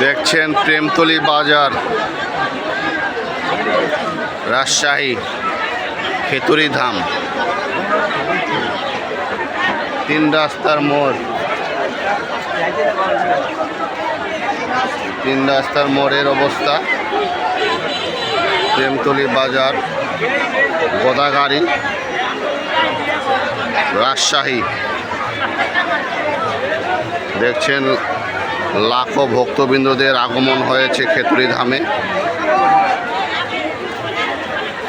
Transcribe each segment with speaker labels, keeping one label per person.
Speaker 1: দেখছেন প্রেমতলি বাজার। রাজশাহী, খেতুরি ধাম। তিন রাস্তার মোড়। তিন রাস্তার মোড়ের অবস্থা। প্রেমতলি বাজার, গোদাগাড়ি, রাজশাহী। দেখছেন লাখো ভক্তবৃন্দদের আগমন হয়েছে খেতুরি ধামে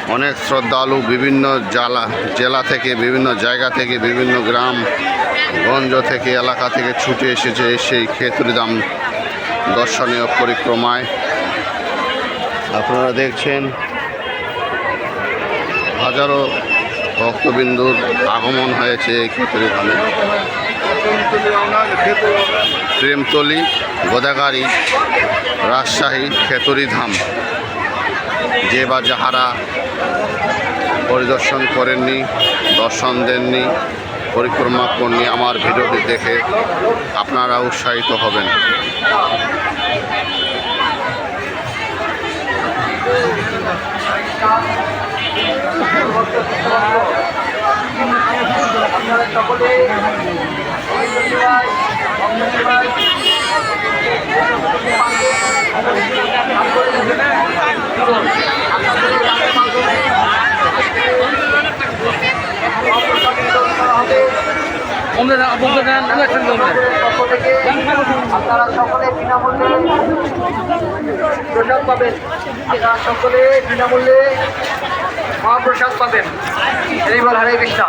Speaker 1: অনেক শ্রদ্ধালু বিভিন্ন জেলা জেলা থেকে, বিভিন্ন জায়গা থেকে, বিভিন্ন গ্রাম, গঞ্জ থেকে, এলাকা থেকে ছুটে এসেছে সেই খেতুরি ধাম দর্শনীয় পরিক্রমায়। আপনারা দেখছেন হাজারো ভক্তবিন্দুর আগমন হয়েছে এই ধামে প্রেমতলি গোদাগাড়ি রাজশাহী, খেতরি ধাম। যে বা যাহারা পরিদর্শন করেননি, দর্শন দেননি, পরিক্রমা করেননি আমার ভিডিওটি দেখে আপনারা উৎসাহিত হবেন।
Speaker 2: ওমরা ইলেকশন করবেন
Speaker 3: আপনারা সকলে বিনামূল্যে প্রসাদ পাবেন। আপনারা সকলে বিনামূল্যে মহাপ্রসাদ পাবেন। এই বল হরে কৃষ্ণ।